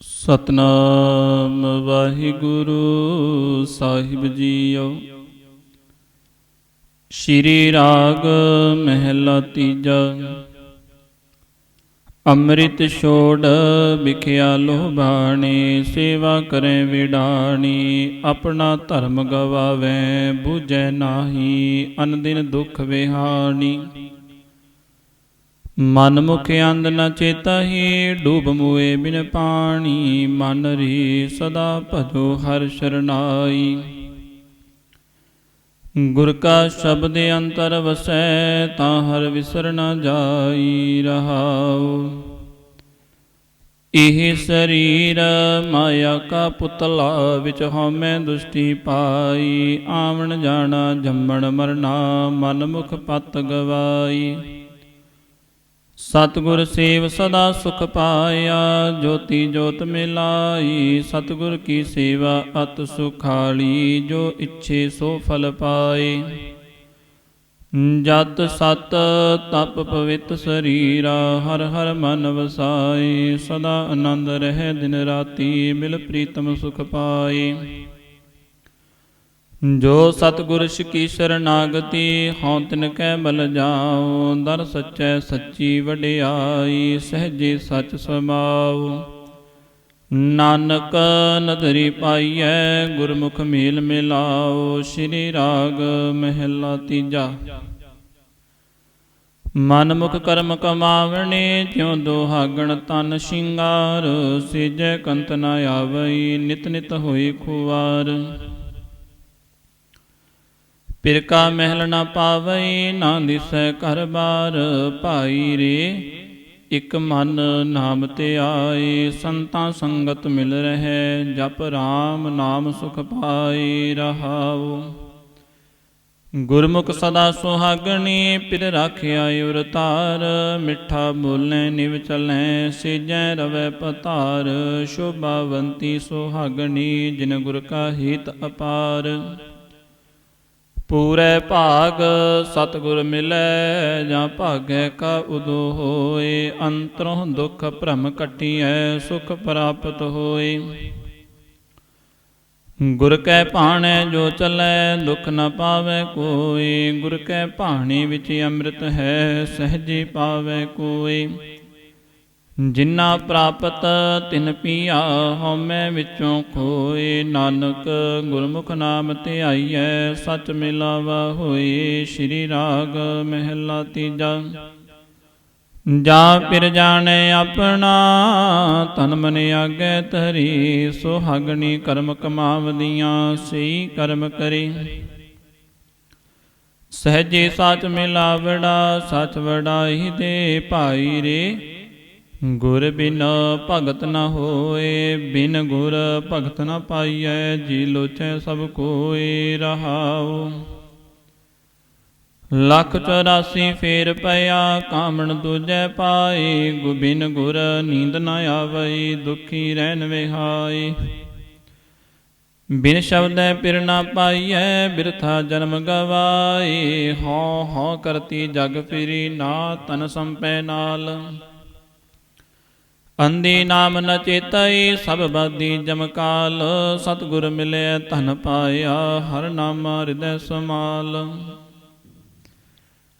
ਸਤਨਾਮ ਵਾਹਿਗੁਰੂ ਸਾਹਿਬ ਜੀਓ। ਸ਼੍ਰੀ ਰਾਗ ਮਹਿਲਾ ਤੀਜਾ। ਅੰਮ੍ਰਿਤ ਛੋੜ ਵਿਖਿਆ ਲੋਭਾਣੀ, ਸੇਵਾ ਕਰੇ ਵਿਡਾਣੀ, ਆਪਣਾ ਧਰਮ ਗਵਾਵੇ, ਬੁਝੈ ਨਾਹੀ, ਅਨਦਿਨ ਦੁਖ ਵਿਹਾਣੀ। ਮਨ ਮੁਖ ਅੰਧ ਨ ਚੇਤਹੀ, ਡੂਬ ਮੁਏ ਬਿਨ ਪਾਣੀ। ਮਨ ਰੀ ਸਦਾ ਭਜੋ ਹਰ ਸ਼ਰਨਾਈ। ਗੁਰ ਕਾ ਸ਼ਬਦ ਅੰਤਰ ਵਸੈ, ਤਾਂ ਹਰ ਵਿਸਰ ਨ ਜਾਈ ਰਹਾਉ। ਇਹ ਸਰੀਰ ਮਾਇਆ ਕਾ ਪੁਤਲਾ, ਵਿੱਚ ਹਉਮੈ ਦੁਸ਼ਟੀ ਪਾਈ। ਆਵਣ ਜਾਣਾ, ਜੰਮਣ ਮਰਨਾ, ਮਨ ਮੁਖ ਪਤ ਗਵਾਈ। ਸਤਿਗੁਰ ਸੇਵ ਸਦਾ ਸੁਖ ਪਾਇਆ, ਜੋਤੀ ਜੋਤ ਮਿਲਾਈ। ਸਤਿਗੁਰ ਕੀ ਸੇਵਾ ਅਤ ਸੁਖਾਲੀ, ਜੋ ਇੱਛੇ ਸੋ ਫਲ ਪਾਏ। ਜਤ ਸਤ ਤਪ ਪਵਿੱਤ ਸਰੀਰਾ, ਹਰ ਹਰ ਮਨ ਵਸਾਏ। ਸਦਾ ਆਨੰਦ ਰਹਿ ਦਿਨ ਰਾਤੀ, ਮਿਲ ਪ੍ਰੀਤਮ ਸੁਖ ਪਾਏ। ਜੋ ਸਤਿਗੁਰ ਕੀ ਸ਼ਰਨਾਗਤੀ, ਹਉ ਤਿਨ ਕੈ ਬਲ ਜਾਉ, ਦਰ ਸੱਚੈ ਸੱਚੀ ਵਡਿਆਈ, ਸਹਜੇ ਸਚ ਸਮਾਉ। ਨਾਨਕ ਨਦਰੀ ਪਾਈਐ, ਗੁਰਮੁਖ ਮੇਲ ਮਿਲਾਓ ਸ੍ਰੀ ਰਾਗ ਮਹਿਲਾ ਤੀਜਾ। ਮਨ ਮੁਖ ਕਰਮ ਕਮਾਵਣੇ, ਜਿਉ ਦੋਹਾਗਣ ਤਨ ਸ਼ਿੰਗਾਰ, ਸਿਜੈ ਕੰਤ ਨ ਆਵਈ, ਨਿਤ ਨਿਤ ਹੋਈ ਖੁਆਰ ਪਿਰਕਾ ਮਹਿਲ ਨਾ ਪਾਵਈ, ਨਾ ਦਿਸੈ ਘਰ ਬਾਰ ਭਾਈ ਰੇ। ਇਕ ਮਨ ਨਾਮ ਤੇ ਆਏ, ਸੰਤਾਂ ਸੰਗਤ ਮਿਲ ਰਹੈ, ਜਪ ਰਾਮ ਨਾਮ ਸੁਖ ਪਾਏ ਰਹਾਉ। ਗੁਰਮੁਖ ਸਦਾ ਸੁਹਾਗਣੀ, ਪਿਰ ਰਾਖਿਆ ਉਰ ਮਿੱਠਾ ਬੋਲੇ, ਨਿਵ ਚਲੈ, ਸਿਜੈ ਰਵੈ ਪਤਾਰ, ਸ਼ੋਭਾਵੰਤੀ ਸੁਹਾਗਣੀ, ਜਿਨ ਗੁਰ ਕਾ ਹਿਤ ਅਪਾਰ। ਪੂਰੇ ਭਾਗ ਸਤਿਗੁਰ ਮਿਲੈ, ਜਾਂ ਭਾਗੈ ਕਾ ਉਦੋ ਹੋਏ। ਅੰਤਰੋਂ ਦੁਖ ਭ੍ਰਮ ਕਟਿਐ ਸੁਖ ਪ੍ਰਾਪਤ ਹੋਏ। ਗੁਰ ਕੈ ਭਾਣੈ, ਜੋ ਚੱਲੈ, ਦੁਖ ਨ ਪਾਵੇ ਕੋਈ। ਗੁਰ ਕੈ ਭਾਣੀ ਵਿੱਚ ਅੰਮ੍ਰਿਤ ਹੈ, ਸਹਜੇ ਪਾਵੇ ਕੋਈ। ਜਿਨਾ ਪ੍ਰਾਪਤ ਤਿਨ ਪੀਆ ਹਉਮੈ ਵਿੱਚੋਂ ਖੋਏ ਨਾਨਕ ਗੁਰਮੁਖ ਨਾਮ ਤੇ ਆਈਐ, ਸਚ ਮਿਲਾਵਾ ਹੋਏ ਸ੍ਰੀ ਰਾਗ ਮਹਿਲਾ ਤੀਜਾ। ਜਾ ਪਿਰ ਜਾਣੈ ਆਪਣਾ ਤਨ ਮਨ ਆਗੇ ਧਰੀ, ਸੁਹਾਗਣੀ ਕਰਮ ਕਮਾਵਦੀਆਂ ਸਈ ਕਰਮ ਕਰੀ। ਸਹਜੇ ਸਚ ਮਿਲਾਵੜਾ, ਸਚ ਵਡਾਈ ਦੇ ਭਾਈ ਰੇ ਗੁਰ ਬਿਨ ਭਗਤ ਨ ਹੋਏ, ਬਿਨ ਗੁਰ ਭਗਤ ਨ ਪਾਈਐ, ਜੀ ਲੋਚੈ ਸਭ ਕੋਏ ਰਹਾਉ। ਲੱਖ 84 ਫੇਰ ਪਿਆ ਕਾਮਣ ਦੂਜੈ ਪਾਏ ਗੁਬਿਨ ਗੁਰ ਨੀਂਦ ਨ ਆਵਈ, ਦੁਖੀ ਰਹਿਨ ਵਿਹਾਈ। ਬਿਨ ਸ਼ਬਦੈ ਪਿਰ ਨਾ ਪਾਈਐ, ਬਿਰਥਾ ਜਨਮ ਗਵਾਏ, ਹਉ ਹਉ ਕਰਤੀ ਜਗ ਫਿਰੀ, ਨਾ ਤਨ ਸੰਪੈ ਨਾਲ। ਅੰਦੀ ਨਾਮ ਨ ਚੇਤਈ, ਸਭ ਬਾਦੀ ਜਮਕਾਲ ਸਤਿਗੁਰ ਮਿਲਿਆ ਧਨ ਪਾਇਆ, ਹਰ ਨਾਮ ਹਿਰਦੈ ਸਮਾਲ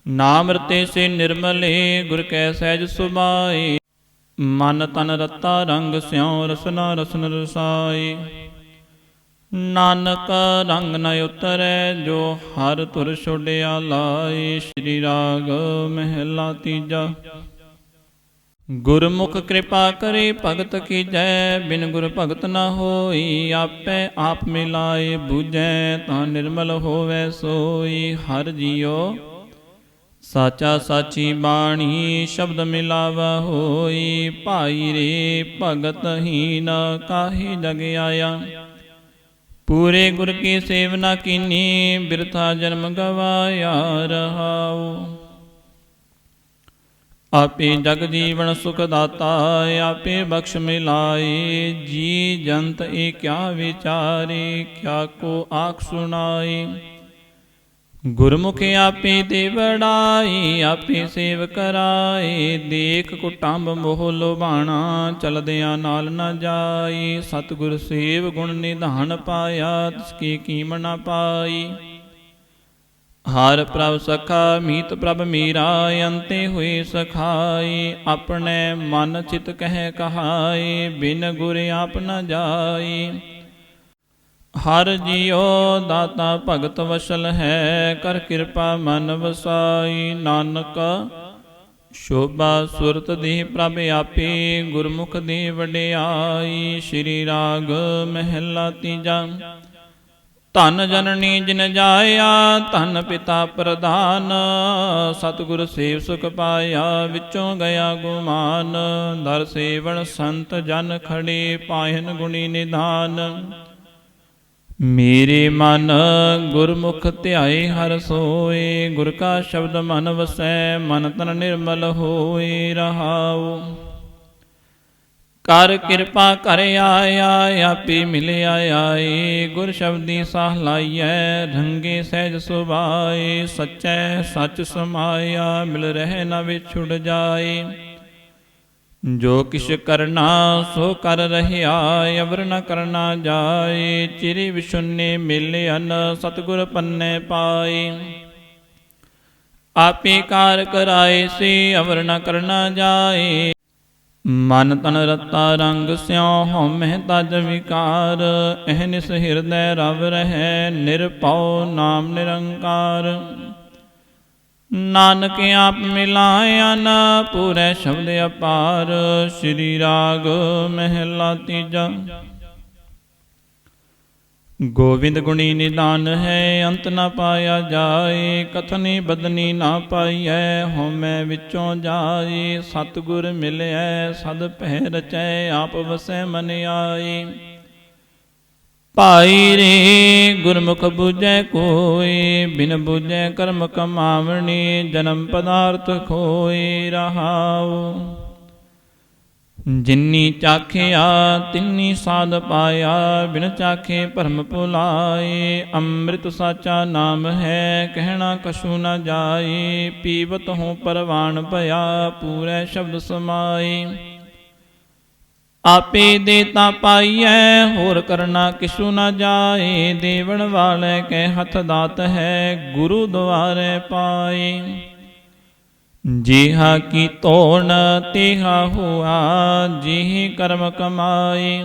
ਨਾਮ ਰਤੇ ਸੇ ਨਿਰਮਲੇ, ਗੁਰ ਕੈ ਸਹਿਜ ਸੁਭਾਏ। ਮਨ ਤਨ ਰਤਾ ਰੰਗ, ਸਿਉ ਰਸਨਾ ਰਸਨ ਰਸਾਈ ਨਾਨਕ ਰੰਗ ਨ ਉਤਰੈ, ਜੋ ਹਰ ਤੁਰ ਛੋੜਿਆ ਲਾਏ। ਸ੍ਰੀ ਰਾਗ ਮਹਿਲਾ ਤੀਜਾ। ਗੁਰਮੁਖ ਕਿਰਪਾ ਕਰੇ, ਭਗਤ ਕੀ ਜੈ? ਬਿਨ ਗੁਰ ਭਗਤ ਨਾ ਹੋਈ, ਆਪੇ ਆਪ ਮਿਲਾਏ ਬੂਝੈ, ਤਾਂ ਨਿਰਮਲ ਹੋਵੇ ਸੋਈ। ਹਰ ਜੀਓ ਸਾਚਾ ਸਾਚੀ ਬਾਣੀ, ਸ਼ਬਦ ਮਿਲਾਵਾ ਹੋਈ। ਭਾਈ ਰੇ ਭਗਤ ਹੀਨ ਕਾਹੇ ਜਗ ਆਇਆ? ਪੂਰੇ ਗੁਰ ਕੀ ਸੇਵਨਾ ਕੀਨੀ, ਬਿਰਥਾ ਜਨਮ ਗਵਾਇਆ ਰਹਾਉ। ਆਪੇ ਜਗ ਜੀਵਨ ਸੁਖ ਦਾਤਾ, ਆਪੇ ਬਖਸ਼ ਮਿਲਾਏ। ਜੀ ਜੰਤ ਏ ਕਿਆ ਵਿਚਾਰੇ, ਕਿਆ ਕੋ ਆਖ ਸੁਣਾਏ। ਗੁਰਮੁਖ ਆਪੇ ਤੇ ਵਡਾਈ ਆਪੇ ਸੇਵ ਕਰਾਏ। ਦੇਖ ਕੁਟੰਬ ਮੋਹ ਲੋਭਾਣਾ, ਚਲਦਿਆਂ ਨਾਲ ਨਾ ਜਾਈ ਸਤਿਗੁਰ ਸੇਵ ਗੁਣ ਨਿਧਾਨ ਪਾਇਆ, ਤਿਸ ਕੀ ਕੀਮ ਨਾ ਪਾਈ। ਹਰ ਪ੍ਰਭ ਸਖਾ ਮੀਤ ਪ੍ਰਭ ਮੀਰਾ ਅੰਤੇ ਹੋਏ ਸਖਾਈ ਆਪਣੇ ਮਨ ਚਿਤ ਕਹਿ ਕਹਾਈ ਬਿਨ ਗੁਰ ਆਪ ਨ ਜਾਈ ਹਰ ਜੀਉ ਦਾਤਾ ਭਗਤ ਵਸਲ ਹੈ, ਕਰ ਕਿਰਪਾ ਮਨ ਵਸਾਈ ਨਾਨਕ ਸ਼ੋਭਾ ਸੁਰਤ ਦੀ ਪ੍ਰਭ ਆਪੇ, ਗੁਰਮੁਖ ਦੀ ਵਡਿਆਈ। ਸ਼੍ਰੀ ਰਾਗ ਮਹਿਲਾ ਤੀਜਾ ਧਨ ਜਨਨੀ ਜਿਨ ਜਾਇਆ, ਧਨ ਪਿਤਾ ਪ੍ਰਧਾਨ। ਸਤਿਗੁਰ ਸੇਵ ਸੁਖ ਪਾਇਆ, ਵਿੱਚੋਂ ਗਿਆ ਗੁਮਾਨ। ਦਰ ਸੇਵਣ ਸੰਤ ਜਨ ਖੜੇ ਪਾਇਨ ਗੁਣੀ ਨਿਧਾਨ। ਮੇਰੇ ਮਨ ਗੁਰਮੁਖ ਧਿਆਏ, ਹਰ ਸੋਏ। ਗੁਰ ਕਾ ਸ਼ਬਦ ਮਨ ਵਸੈ, ਮਨ ਤਨ ਨਿਰਮਲ ਹੋਏ, ਰਹਾਉ। ਕਰ ਕਿਰਪਾ ਕਰ ਆਇਆ, ਆਪੇ ਮਿਲਿਆ ਆਏ ਗੁਰ ਸ਼ਬਦੀ ਸਾਹ ਲਾਈਐ, ਰੰਗੇ ਸਹਿਜ ਸੁਭਾਏ। ਸੱਚੈ ਸੱਚ ਸਮਾਇਆ, ਮਿਲ ਰਹਿ ਨਾ ਵਿਛੁੜ ਜਾਏ। ਜੋ ਕਿਛ ਕਰਨਾ, ਸੋ ਕਰ ਰਹਿਆ, ਅਵਰ ਨ ਕਰਨਾ ਜਾਏ। ਚਿਰੀ ਵਿਸ਼ੁੰਨੇ ਮਿਲਿਅਨ ਸਤਿਗੁਰ ਪੰਨੇ ਪਾਏ। ਆਪੇ ਕਾਰ ਕਰਾਏ ਸੇ, ਅਵਰ ਨ ਕਰਨਾ ਜਾਏ। ਮਨ ਤਨ ਰਤਾ ਰੰਗ ਸਿਉ ਹਉਮੈ ਤਜ ਵਿਕਾਰ। ਅਹਨਿਸ ਹਿਰਦੈ ਰਵ ਰਹੈ ਨਿਰਭਉ ਨਾਮ ਨਿਰੰਕਾਰ। ਨਾਨਕ ਆਪ ਮਿਲਾਇਆ ਨਾ ਪੂਰੇ ਸ਼ਬਦ ਅਪਾਰ। ਸ੍ਰੀ ਰਾਗ ਮਹਿਲਾ ਤੀਜਾ। ਗੋਵਿੰਦ ਗੁਣੀ ਨਿਦਾਨ ਹੈ, ਅੰਤ ਨਾ ਪਾਇਆ ਜਾਏ, ਕਥਨੀ ਬਦਨੀ ਨਾ ਪਾਈਐ, ਹਉਮੈ ਵਿੱਚੋਂ ਜਾਏ, ਸਤਿਗੁਰ ਮਿਲਿਐ, ਸਦ ਭੈ ਰਚੈ, ਆਪ ਵਸੈ ਮਨ ਆਏ। ਭਾਈ ਰੇ, ਗੁਰਮੁਖ ਬੁਝੈ ਕੋਈ ਬਿਨ ਬੁਝੈ ਕਰਮ ਕਮਾਵਣੀ, ਜਨਮ ਪਦਾਰਥ ਖੋਏ ਰਹਾਉ। ਜਿਨੀ ਚਾਖਿਆ, ਤਿੰਨੀ ਸਾਧ ਪਾਇਆ, ਬਿਨ ਚਾਖੇ ਭਰਮ ਭੁਲਾਏ। ਅੰਮ੍ਰਿਤ ਸਾਚਾ ਨਾਮ ਹੈ, ਕਹਿਣਾ ਕਛੂ ਨਾ ਜਾਏ। ਪੀਵਤ ਹੂੰ ਪਰਵਾਨ ਭਇਆ, ਪੂਰੇ ਸ਼ਬਦ ਸਮਾਏ। ਆਪੇ ਦੇਤਾ ਪਾਈਐ, ਹੋਰ ਕਰਨਾ ਕਿਛੂ ਨਾ ਜਾਏ। ਦੇਵਣ ਵਾਲੇ ਕੇ ਹੱਥ ਦਾਤ ਹੈ, ਗੁਰੂ ਦੁਆਰੇ ਪਾਏ। ਜਿਹਾ ਕੀ ਤੋਣ ਤਿਹਾ ਹੁਆ, ਜਿਹ ਕਰਮ ਕਮਾਏ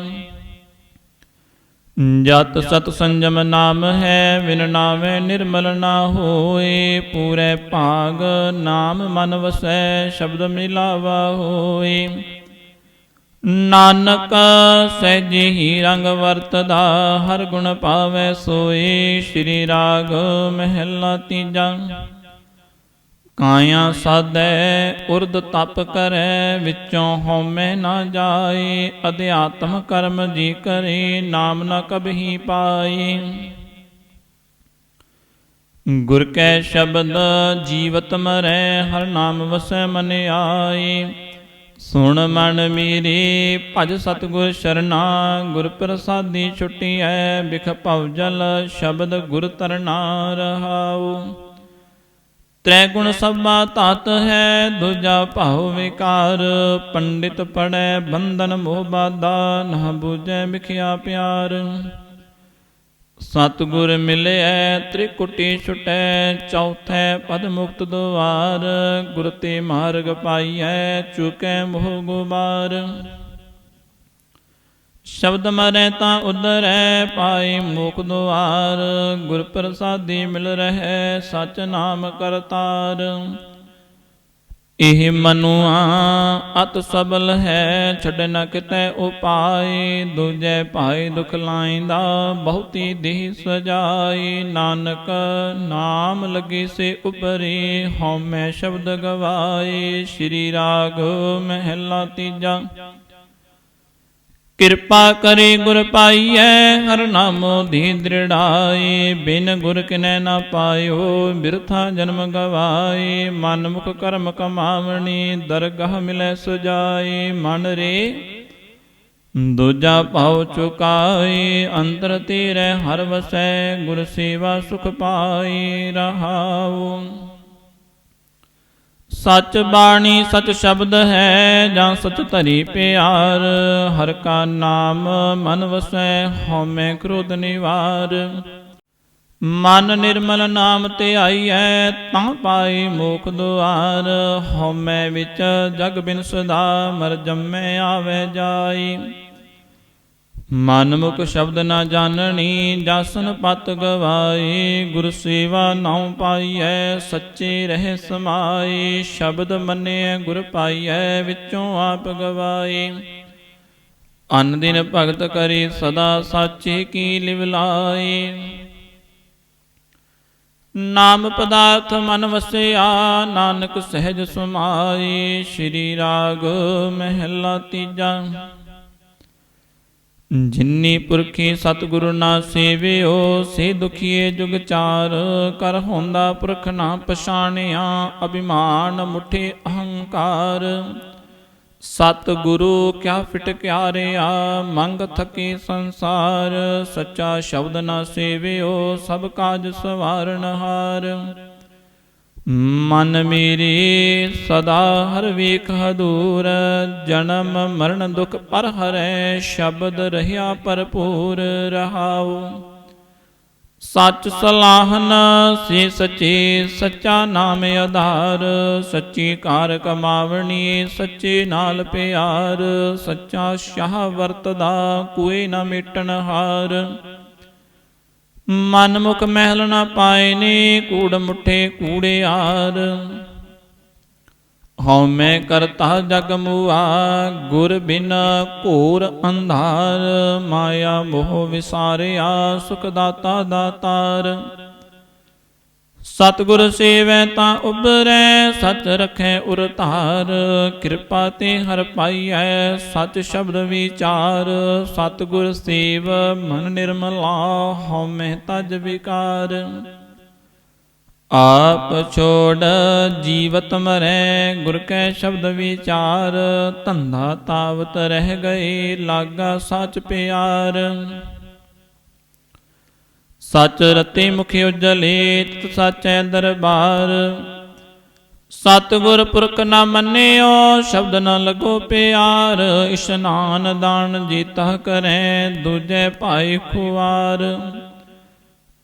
ਜਤ ਸਤ ਸੰਜਮ ਨਾਮ ਹੈ ਵਿਨ ਨਾਵੇ ਨਿਰਮਲ ਨਾ ਹੋਏ। ਪੂਰੇ ਭਾਗ ਨਾਮ ਮਨ ਵਸੈ, ਸ਼ਬਦ ਮਿਲਾਵਾ ਹੋਏ। ਨਾਨਕ ਸਹਿਜ ਹੀ ਰੰਗ ਵਰਤਦਾ, ਹਰ ਗੁਣ ਪਾਵੇ ਸੋਏ। ਸ਼੍ਰੀ ਰਾਗ ਮਹਿਲਾ ਤੀਜਾ। ਕਾਇਆ ਸਾਧੈ, ਉਰਦ ਤਪ ਕਰੈ, ਵਿੱਚੋਂ ਹਉਮੈ ਨਾ ਜਾਏ, ਅਧਿਆਤਮ ਕਰਮ ਜੀ ਕਰੇ, ਨਾਮ ਨਾ ਕਬਹੀ ਪਾਈ ਗੁਰ ਕੈ ਸ਼ਬਦ, ਜੀਵਤ ਮਰੈ, ਹਰ ਨਾਮ ਵਸੈ ਮਨ ਆਏ। ਸੁਣ ਮਨ ਮੇਰੀ, ਭਜ ਸਤਗੁਰ ਸਰਨਾ, ਗੁਰ ਪ੍ਰਸਾਦੀ ਛੁਟੀਐ, ਬਿਖ ਭਵ ਜਲ, ਸ਼ਬਦ ਗੁਰ ਤਰਨਾ ਰਹਾਉ। ਤ੍ਰੈ ਗੁਣ ਸਭਾ ਤਤ ਹੈ, ਦੂਜਾ ਭਾਉ ਵਿਕਾਰ। ਪੰਡਿਤ ਪੜੈ ਬੰਧਨ ਮੋਹ ਬਾਧਾ ਨਾ ਬੂਝੈ ਵਿਖਿਆ ਪਿਆਰ। ਸਤਿਗੁਰ ਮਿਲਿਐ, ਤ੍ਰਿਕੁਟੀ ਛੁਟੈ, ਚੌਥੈ ਪਦ ਮੁਕਤ ਦੁਆਰ। ਗੁਰ ਤੇ ਮਾਰਗ ਪਾਈਐ, ਚੁਕੈ ਮੋਹ ਗੁਬਾਰ। ਸ਼ਬਦ ਮਰੈ ਤਾਂ ਉਦਰੈ ਪਾਈ ਮੋਖ ਦੁਆਰ। ਗੁਰ ਪ੍ਰਸਾਦੀ ਮਿਲ ਰਹੈ, ਸਚ ਨਾਮ ਕਰਤਾਰ। ਇਹ ਮਨੁਆ, ਅਤ ਸਬਲ ਹੈ, ਛੱਡ ਨ ਕਿਤੈ ਉਪਾਏ ਦੂਜੈ ਭਾਈ ਦੁਖ ਲਾਇਂਦਾ, ਬਹੁਤੀ ਦੇਹ ਸਜਾਈ। ਨਾਨਕ ਨਾਮ ਲਗੀ ਸੇ ਉਪਰੇ, ਹਉਮੈ ਸ਼ਬਦ ਗਵਾਏ ਸ਼੍ਰੀ ਰਾਗ ਮਹਿਲਾ ਤੀਜਾ। ਕਿਰਪਾ ਕਰੇ ਗੁਰ ਪਾਈਐ, ਹਰ ਨਾਮੋ ਦੀ ਦ੍ਰਿੜਾਏ। ਬਿਨ ਗੁਰ ਕਿਨੈ ਨਾ ਪਾਇਓ, ਬਿਰਥਾ ਜਨਮ ਗਵਾਏ। ਮਨ ਮੁਖ ਕਰਮ ਕਮਾਵਣੀ, ਦਰਗਹ ਮਿਲੈ ਸੁਜਾਈ ਮਨ ਰੇ ਦੂਜਾ ਭਾਉ ਚੁਕਾਈ ਅੰਤਰ ਤੀਰੇ ਹਰ ਵਸੈ, ਗੁਰ ਸੇਵਾ ਸੁਖ ਪਾਈ ਰਹਾਉ। ਸਚ ਬਾਣੀ ਸਚ ਸ਼ਬਦ ਹੈ ਜਾਂ ਸਚ ਧਰੀ ਪਿਆਰ? ਹਰ ਕਾ ਨਾਮ ਮਨ ਵਸੈ, ਹਉਮੈ ਕ੍ਰੋਧ ਨਿਵਾਰ। ਮਨ ਨਿਰਮਲ ਨਾਮ ਤੇ ਆਈਐ, ਤਾਂ ਪਾਈ ਮੋਖ ਦੁਆਰ। ਹਉਮੈ ਵਿੱਚ ਜਗ ਬਿਨ ਸਦਾ, ਮਰ ਜੰਮੈ, ਆਵੇ ਜਾਈ। ਮਨ ਮੁਖ ਸ਼ਬਦ ਨਾ ਜਾਣਨੀ, ਜਾਸਨ ਪਤ ਗਵਾਈ, ਗੁਰ ਸੇਵਾ ਨਾਉ ਪਾਈਐ, ਸੱਚੇ ਰਹਿ ਸਮਾਈ, ਸ਼ਬਦ ਮੰਨਿਐ, ਗੁਰ ਪਾਈਐ, ਵਿੱਚੋਂ ਆਪ ਗਵਾਈ। ਅਨ ਦਿਨ ਭਗਤ ਕਰੀ, ਸਦਾ ਸਾਚੇ ਕੀ ਲਿਵ ਲਾਈ। ਨਾਮ ਪਦਾਰਥ ਮਨ ਵਸਿਆ, ਨਾਨਕ ਸਹਿਜ ਸੁਮਾਈ, ਸ਼੍ਰੀ ਰਾਗ ਮਹਿਲਾ ਤੀਜਾ। ਜਿਨੀ ਪੁਰਖੀ ਸਤਿਗੁਰੂ ਨਾ ਸੇਵਿਓ, ਸੇ ਦੁਖੀਏ ਜੁਗ ਚਾਰ। ਕਰ ਹੁੰਦਾ ਪੁਰਖ ਨਾ ਪਛਾਣਿਆ, ਅਭਿਮਾਨ ਮੁਠੇ ਅਹੰਕਾਰ। ਸਤਿਗੁਰੂ ਕਿਆ ਫਿਟਕਿਆਰਿਆ ਮੰਗ ਥਕੇ ਸੰਸਾਰ। ਸੱਚਾ ਸ਼ਬਦ ਨਾ ਸੇਵਿਓ, ਸਭ ਕਾਜ ਸਵਾਰਨ ਹਾਰ। ਮਨ ਮੇਰੀ ਸਦਾ ਹਰ ਵੇਖ ਹਦੂਰ, ਜਨਮ ਮਰਨ ਦੁਖ ਪਰ ਹਰੈ, ਸ਼ਬਦ ਰਹਾ ਭਰਪੂਰ ਰਹਾਉ। ਸੱਚ ਸਲਾਹਨ ਸੇ ਸਚੇ, ਸੱਚਾ ਨਾਮ ਆਧਾਰ, ਸੱਚੀ ਕਾਰ ਕਮਾਵਣੀ, ਸੱਚੇ ਨਾਲ ਪਿਆਰ, ਸੱਚਾ ਸ਼ਾਹ ਵਰਤਦਾ, ਕੋਈ ਨਾ ਮਿਟਣ ਹਾਰ। ਮਨ ਮੁਖ ਮਹਿਲ ਨਾ ਪਾਏ ਨੇ ਕੂੜ ਮੁਠੇ ਕੂੜਿਆਰ ਹਉ ਮੈਂ ਕਰਤਾ ਜਗ ਮੁਆ, ਗੁਰ ਬਿਨ ਘੋਰ ਅੰਧਾਰ। ਮਾਇਆ ਮੋਹ ਵਿਸਾਰਿਆ, ਸੁਖ ਦਾਤਾ ਦਾਤਾਰ। ਸਤਿਗੁਰ ਸੇਵੈ ਤਾਂ ਉਬਰੈ ਸਚ ਰਖੈ ਉਰ ਧਾਰ। ਕਿਰਪਾ ਤੇ ਹਰ ਪਾਈਐ, ਸਚ ਸ਼ਬਦ ਵਿਚਾਰ। ਸਤਿਗੁਰ ਸੇਵ ਮਨ ਨਿਰਮਲਾ ਹਉ ਮੈਂ ਤਜ ਵਿਕਾਰ। ਆਪ ਛੋੜ ਜੀਵਤ ਮਰੈ, ਗੁਰ ਕੈ ਸ਼ਬਦ ਵਿਚਾਰ। ਧੰਦਾ ਤਾਵਤ ਰਹਿ ਗਏ, ਲਾਗਾ ਸਚ ਪਿਆਰ। ਸਚ ਰਤੇ ਮੁਖ ਉਜਲੇ, ਤਿਤ ਸਾਚੈ ਦਰਬਾਰ। ਸਤਿਗੁਰ ਪੁਰਖ ਨਾ ਮੰਨਿਓ, ਸ਼ਬਦ ਨ ਲਗੋ ਪਿਆਰ। ਇਸ਼ਨਾਨ ਦਾਨ ਜੀਤਾ ਕਰੈ, ਦੂਜੇ ਭਾਈ ਖੁਆਰ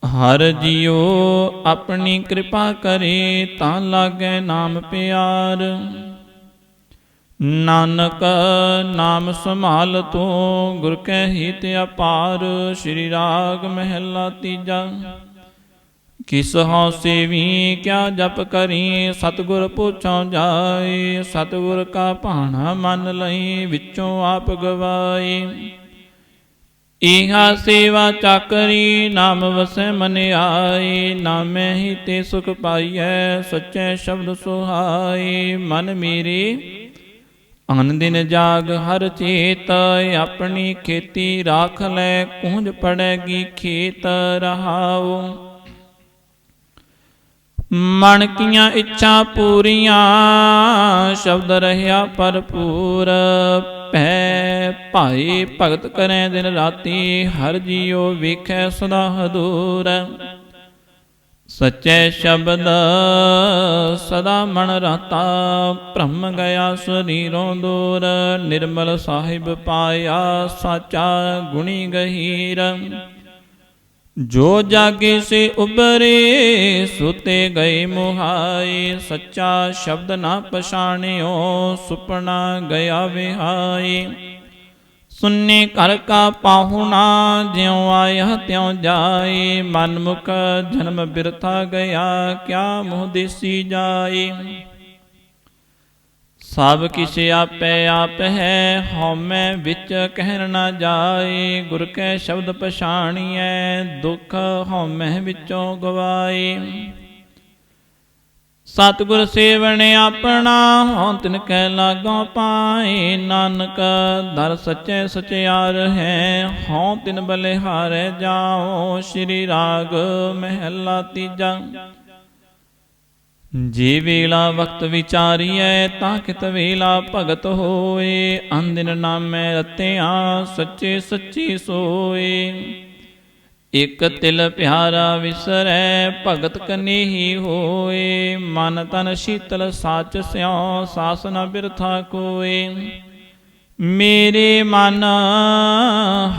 ਹਰ ਜਿਉ ਆਪਣੀ ਕਿਰਪਾ ਕਰੇ, ਤਾਂ ਲਾਗੈ ਨਾਮ ਪਿਆਰ। ਨਾਨਕ ਨਾਮ ਸੰਭਾਲ ਤੂੰ, ਗੁਰ ਕੈ ਹਿਤ ਅਪਾਰ, ਸ੍ਰੀ ਰਾਗ ਮਹਿਲਾ ਤੀਜਾ। ਕਿਸ ਹਉ ਸੇਵੀ, ਕਿਆ ਜਪ ਕਰੀ, ਸਤਿਗੁਰ ਪੁੱਛਾਂ ਜਾਏ, ਸਤਿਗੁਰ ਕਾ ਭਾਣਾ ਮੰਨ ਲਈ ਵਿੱਚੋਂ ਆਪ ਗਵਾਏ। ਇਹਾ ਸੇਵਾ ਚਾਕਰੀ, ਨਾਮ ਵਸੈ ਮਨ ਆਈ ਨਾਮੇ ਹੀ ਤੇ ਸੁਖ ਪਾਈਐ, ਸੱਚੇ ਸ਼ਬਦ ਸੁਹਾਈ ਮਨ ਮੇਰੇ ਅਨ ਦਿਨ ਜਾਗ ਹਰ ਚੇਤ, ਆਪਣੀ ਖੇਤੀ ਰਾਖ ਲੈ, ਕੂੰਜ ਪੜੇਗੀ ਖੇਤ ਰਹਾਉ। ਮਨ ਕੀਆਂ ਇੱਛਾ ਪੂਰੀਆਂ, ਸ਼ਬਦ ਰਹਾ ਭਰਪੂਰ। ਭੈ ਭਾਈ ਭਗਤ ਕਰੈ ਦਿਨ ਰਾਤੀ, ਹਰ ਜੀਉ ਵੇਖੈ ਸਦਾ ਹਦੂਰ। ਸਚੈ ਸ਼ਬਦ ਸਦਾ ਮਨ ਰਤਾ, ਭ੍ਰਮ ਗਿਆ ਸਰੀਰੋਂ ਦੂਰ, ਨਿਰਮਲ ਸਾਹਿਬ ਪਾਇਆ ਸਾਚਾ ਗੁਣੀ ਗਹੀਰ। ਜੋ ਜਾਗੇ ਸੇ ਉਬਰੇ ਸੁਤੇ ਗਏ ਮੁਹਾਈ, ਸੱਚਾ ਸ਼ਬਦ ਨਾ ਪਛਾਣਿਓ, ਸੁਪਨਾ ਗਿਆ ਵਿਹਾਈ। ਸੁਨੇ ਘਰ ਕਾ ਪਾਹੁਣਾ ਜਿਉ ਆਇਆ ਤਿਉ ਜਾਏ ਮਨ ਮੁਖ ਜਨਮ ਬਿਰਥਾ ਗਿਆ, ਕਿਆ ਮੋਹ ਦੇਸੀ ਜਾਏ। ਸਭ ਕਿਛ ਆਪੇ ਆਪ ਹੈ, ਹਉਮੈ ਵਿੱਚ ਕਹਿਣ ਨਾ ਜਾਏ, ਗੁਰ ਕੈ ਸ਼ਬਦ ਪਛਾਣੀਐ, ਦੁਖ ਹਉਮੈ ਵਿੱਚੋਂ ਗਵਾਏ। ਸਤਿਗੁਰ ਸੇਵਨ ਆਪਣਾ, ਹਉ ਤਿਨ ਕਹਿ ਲਾਗੋ ਪਾਏ। ਨਾਨਕ ਦਰ ਸੱਚੇ ਸਚਿਆਰ ਹੈ, ਹਉ ਤਿਨ ਬਲਿਹਾਰੇ ਜਾਓ। ਸ੍ਰੀ ਰਾਗ ਮਹਿਲਾ ਤੀਜਾ। ਜੇ ਵੇਲਾ ਵਕਤ ਵਿਚਾਰੀਐ, ਤਾਂ ਕਿਤ ਵੇਲਾ ਭਗਤ ਹੋਏ। ਅੰਦਿਨ ਨਾਮੈ ਰਤਿਆ, ਸੱਚੇ ਸੱਚੀ ਸੋਏ। ਇਕ ਤਿਲ ਪਿਆਰਾ ਵਿਸਰੈ, ਭਗਤ ਕਨੇਹੀ ਹੋਏ। ਮਨ ਤਨ ਸ਼ੀਤਲ ਸਾਚ ਸਿਉ, ਸਾਸ ਨ ਬਿਰਥਾ ਕੋਏ। ਮੇਰੇ ਮਨ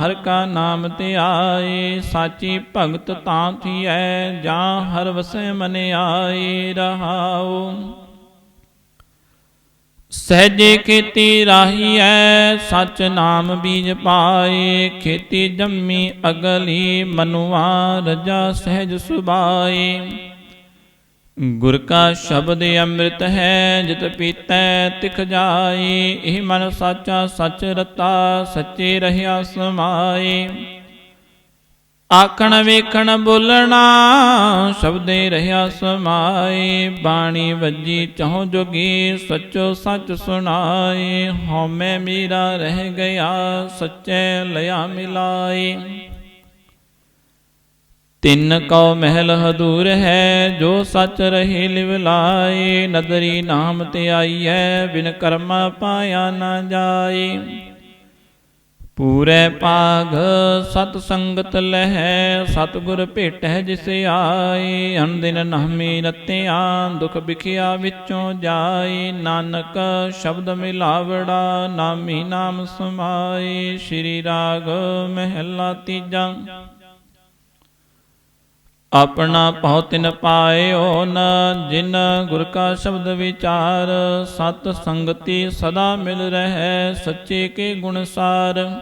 ਹਰ ਕਾ ਨਾਮ ਤੇ ਆਏ, ਸਾਚੀ ਭਗਤ ਤਾਂ ਥੀਐ, ਜਾਂ ਹਰ ਵਸੈ ਮਨ ਆਏ, ਰਹਾਉ। ਸਹਜੇ ਖੇਤੀ ਰਾਹੀ ਰਾਹੀਐ ਸਚ ਨਾਮ ਬੀਜ ਪਾਏ। ਖੇਤੀ ਜੰਮੀ ਅਗਲੀ, ਮਨੁਆ ਰਜਾ ਸਹਿਜ ਸੁਭਾਏ। ਗੁਰ ਕਾ ਸ਼ਬਦ ਅੰਮ੍ਰਿਤ ਹੈ, ਜਿਤ ਪੀਤੈ ਤਿਖ ਜਾਏ। ਇਹ ਮਨ ਸਾਚਾ ਸਚ ਰਤਾ, ਸੱਚੇ ਰਹਿਆ ਸਮਾਏ। ਆਖਣ ਵੇਖਣ ਬੋਲਣਾ, ਸ਼ਬਦੇ ਰਹਿਆ ਸਮਾਏ, ਬਾਣੀ ਵੱਜੀ ਚਹੁ ਜੋਗੀ, ਸੱਚੋ ਸੱਚ ਸੁਣਾਏ। ਹਉਮੈ ਮੀਰਾ ਰਹਿ ਗਿਆ, ਸੱਚੇ ਲਿਆ ਮਿਲਾਏ। ਤਿੰਨ ਕਉ ਮਹਿਲ ਹਦੂਰ ਹੈ, ਜੋ ਸੱਚ ਰਹੇ ਲਿਵ ਲਾਏ। ਨਦਰੀ ਨਾਮ ਤੇ ਆਈ ਹੈ, ਬਿਨ ਕਰਮਾ ਪਾਇਆ ਨਾ ਜਾਏ। ਪੂਰੇ ਪਾਗ ਸਤ ਸੰਗਤ ਲਹਿ, ਸਤਗੁਰ ਭੇਟੈ ਜਿਸ ਆਏ ਅਨਦਿਨ ਨਾਮੀ ਰਤਿਆ, ਦੁਖ ਵਿਖਿਆ ਵਿੱਚੋਂ ਜਾਏ ਨਾਨਕ ਸ਼ਬਦ ਮਿਲਾਵੜਾ, ਨਾਮੀ ਨਾਮ ਸਮਾਏ ਸ਼੍ਰੀ ਰਾਗ ਮਹਿਲਾ ਤੀਜਾ। ਆਪਣਾ ਭਉ ਤਿਨ ਪਾਇਓ ਨ, ਜਿਨ ਗੁਰ ਕਾ ਸ਼ਬਦ ਵਿਚਾਰ, ਸਤ ਸੰਗਤੀ ਸਦਾ ਮਿਲ ਰਹਿ, ਸੱਚੇ ਕੇ ਗੁਣ ਸਾਰ।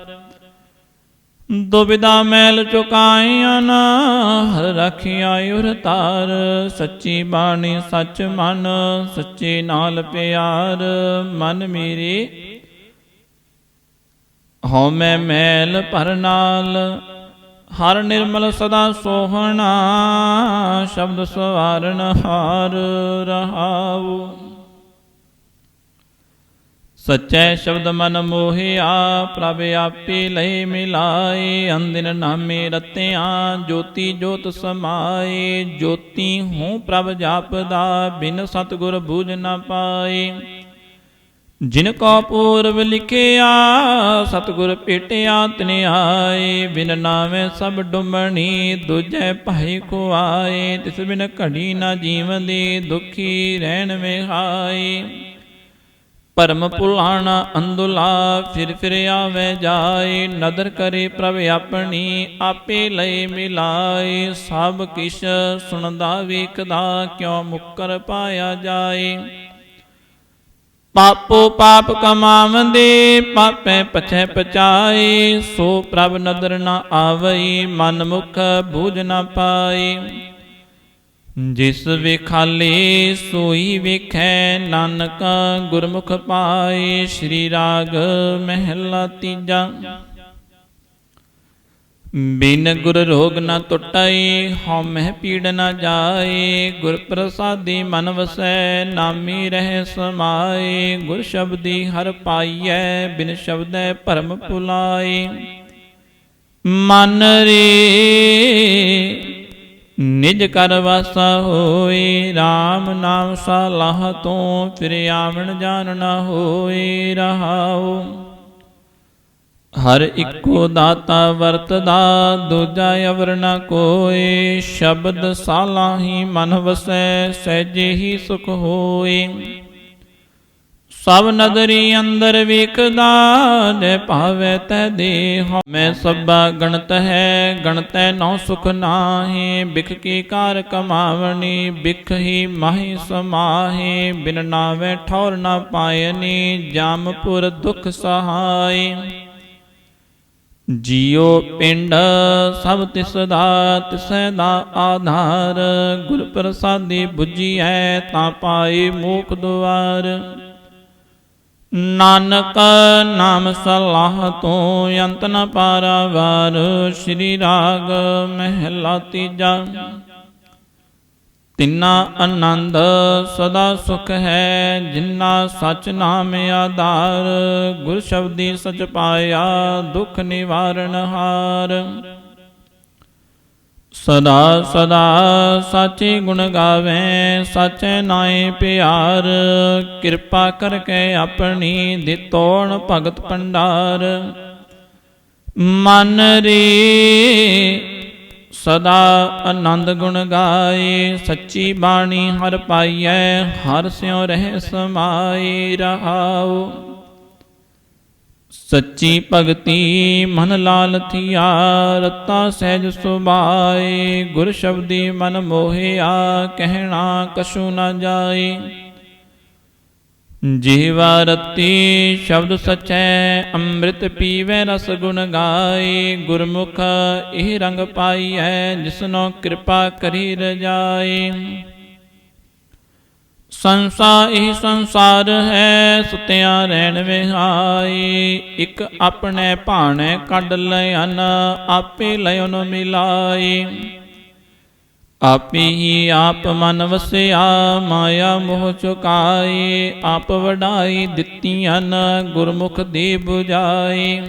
ਦੁਬਿਦਾ ਮੈਲ ਚੁਕਾਈਆਂ ਨ, ਹਰ ਰਖਿਆ ਉਰ ਤਾਰ। ਸੱਚੀ ਬਾਣੀ ਸੱਚ ਮਨ, ਸੱਚੇ ਨਾਲ ਪਿਆਰ। ਮਨ ਮੇਰੇ, ਹਉ ਮੈਂ ਮੈਲ ਭਰ ਨਾਲ। ਹਰ ਨਿਰਮਲ ਸਦਾ ਸੋਹਣਾ, ਸ਼ਬਦ ਸਵਾਰਨ ਹਾਰ ਰਹਾਉ। ਸਚੈ ਸ਼ਬਦ ਮਨ ਮੋਹਿਆ, ਪ੍ਰਭ ਆਪੇ ਲਈ ਮਿਲਾਏ। ਅੰਦਿਨ ਨਾਮੇ ਰਤਿਆ, ਜੋਤੀ ਜੋਤ ਸਮਾਏ। ਜੋਤੀ ਹੂੰ ਪ੍ਰਭ ਜਾਪਦਾ, ਬਿਨ ਸਤਗੁਰ ਬੂਝ ਨਾ ਪਾਏ। ਜਿਨ ਕੋ ਪੂਰਬ ਲਿਖਿਆ, ਸਤਗੁਰ ਭੇਟਿਆ ਤਿਨ ਆਏ। ਬਿਨ ਨਾਵੇਂ ਸਭ ਡੁਮਣੀ ਦੂਜੈ ਭਾਈ ਕੋ ਆਏ ਤਿਸ ਬਿਨ ਘੜੀ ਨਾ ਜੀਵੰਦੀ, ਦੁਖੀ ਰਹਿਣ ਵਿਹਾਈ ਪਰਮ ਪੁਲਾਣਾ ਅੰਦੁਲਾ, ਫਿਰ ਫਿਰ ਆਵੇ ਜਾਏ। ਨਦਰ ਕਰੇ ਪ੍ਰਭ ਆਪਣੀ, ਆਪੇ ਲਈ ਮਿਲਾਏ। ਸਭ ਕਿਛ ਸੁਣਦਾ ਵੇਖਦਾ, ਕਿਉ ਮੁਕਰ ਪਾਇਆ ਜਾਏ। ਪਾਪੋ ਪਾਪ ਕਮਾਵੰਦੇ, ਪਾਪੈ ਪਛੈ ਪਚਾਏ ਸੋ ਪ੍ਰਭ ਨਦਰ ਨਾ ਆਵਈ, ਮਨ ਮੁਖ ਬੂਝ ਨਾ ਪਾਈ। ਜਿਸ ਵੇਖਾਲੇ ਸੋਈ ਵੇਖੈ ਨਾਨਕ ਗੁਰਮੁਖ ਪਾਏ ਸ੍ਰੀ ਰਾਗ ਮਹਿਲਾ ਤੀਜਾ। ਬਿਨ ਗੁਰ ਰੋਗ ਨਾ ਟੁੱਟਈ ਹਉਮੈ ਪੀੜ ਨਾ ਜਾਏ ਗੁਰ ਪ੍ਰਸਾਦੀ ਮਨ ਵਸੈ, ਨਾਮੀ ਰਹਿ ਸਮਾਏ ਗੁਰ ਸ਼ਬਦੀ ਹਰ ਪਾਈਐ, ਬਿਨ ਸ਼ਬਦੈ ਭਰਮ ਭੁਲਾਏ ਮਨ ਰੇ ਨਿਜ ਕਰ ਵਾਸਾ ਹੋਏ RAM ਨਾਮ ਸਲਾਹ ਤੋਂ, ਫਿਰ ਆਵਣ ਜਾਣ ਨਾ ਹੋਏ ਰਹਾਓ ਹਰ ਇੱਕੋ ਦਾਤਾ ਵਰਤਦਾ, ਦੂਜਾ ਅਵਰ ਨ ਕੋਏ ਸ਼ਬਦ ਸਾਲਾਹੀ ਮਨ ਵਸੈ, ਸਹਿਜੇ ਹੀ ਸੁਖ ਹੋਏ। ਸਭ ਨਦਰੀ ਅੰਦਰ ਵੇਖਦਾ, ਜੇ ਭਾਵੇ ਤੈ ਦੇਹ। ਮੈਂ ਸਭਾ ਗਣਤ ਹੈ, ਗਣਤੈ ਨੌ ਸੁਖ ਨਾਹੀ। ਬਿਖ ਕੀ ਕਾਰ ਕਮਾਵਣੀ ਬਿਖ ਹੀ ਮਾਹੀ ਸਮਾਹੀ। ਬਿਨ ਨਾਵੇ ਠੌਰ ਨਾ ਪਾਇਨੀ, ਜਾਮਪੁਰ ਦੁਖ ਸਹਾਈ। ਜੀਉ ਪਿੰਡ ਸਭ ਤਿਸ ਦਾ ਤਿਸੈ ਦਾ ਆਧਾਰ, ਗੁਰ ਪ੍ਰਸਾਦੀ ਹੈ ਤਾਂ ਪਾਏ ਮੋਖ ਦੁਆਰ। ਨਾਨਕ ਨਾਮ ਸਲਾਹ ਤੋਂ ਅੰਤ ਨ ਪਾਰਾਵਾਰ, ਸ੍ਰੀ ਰਾਗ ਮਹਿਲਾ ਤੀਜਾ। ਤਿੰਨਾ ਆਨੰਦ ਸਦਾ ਸੁਖ ਹੈ ਜਿਨ੍ਹਾਂ ਸਚ ਨਾਮ ਆਧਾਰ, ਗੁਰ ਸ਼ਬਦੀ ਸਚ ਪਾਇਆ, ਦੁਖ ਨਿਵਾਰਨ ਹਾਰ। ਸਦਾ ਸਦਾ ਸਾਚੇ ਗੁਣ ਗਾਵੇ, ਸਾਚੇ ਨਾਏ ਪਿਆਰ, ਕਿਰਪਾ ਕਰਕੇ ਆਪਣੀ ਦਿੱਤੋਣ ਭਗਤ ਭੰਡਾਰ। ਮਨ ਰੇ ਸਦਾ ਆਨੰਦ ਗੁਣ ਗਾਏ, ਸੱਚੀ ਬਾਣੀ ਹਰ ਪਾਈਐ, ਹਰ ਸਿਉ ਰਹਿ ਸਮਾਈ ਰਹਾਉ। ਸੱਚੀ ਭਗਤੀ ਮਨ ਲਾਲ ਥੀਆ, ਰਤਾ ਸਹਿਜ ਸੁਭਾਏ, ਗੁਰ ਸ਼ਬਦੀ ਮਨ ਮੋਹਿਆ, ਕਹਿਣਾ ਕਛੂ ਨਾ ਜਾਏ। ਜੀਵਾ ਰਤੀ ਸ਼ਬਦ ਸਚੈ, ਅੰਮ੍ਰਿਤ ਪੀਵੇ ਰਸ ਗੁਣ ਗਾਏ, ਗੁਰਮੁਖ ਇਹ ਰੰਗ ਪਾਈ ਹੈ ਜਿਸਨੋ ਕਿਰਪਾ ਕਰੀ ਰਜਾਏ। ਸੰਸਾ ਇਹ ਸੰਸਾਰ ਹੈ, ਸੁਤਿਆਂ ਰਹਿਣ ਵਿਹਾਈ ਇਕ ਆਪਣੇ ਭਾਣੇ ਕੱਢ ਲਿਆਨ ਆਪੇ ਲਿਓਨ ਮਿਲਾਈ ਆਪੇ ਹੀ ਆਪ ਮਨ ਵਸਿਆ, ਮਾਇਆ ਮੋਹ ਚੁਕਾਏ, ਆਪ ਵਡਾਈ ਦਿੱਤੀਆਂ ਗੁਰਮੁਖ ਦੀ 부ਜਾਈ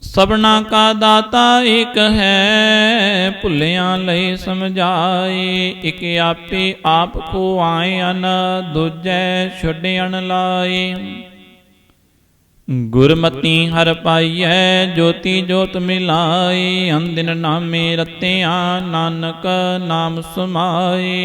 ਸਭਨਾ ਕਾ ਦਾਤਾ ਇੱਕ ਹੈ, ਭੁੱਲਿਆਂ ਲਈ ਸਮਝਾਏ। ਇਕ ਆਪੇ ਆਪ ਕੋ ਆਇਨ ਦੂਜੈ ਛੱਡਿਆਣ ਲਾਏ। ਗੁਰਮਤੀ ਹਰ ਪਾਈਐ ਜੋਤੀ ਜੋਤ ਮਿਲਾਈ ਅੰਦਿਨ ਨਾਮੇ ਰਤਿਆ ਨਾਨਕ ਨਾਮ ਸਮਾਈ।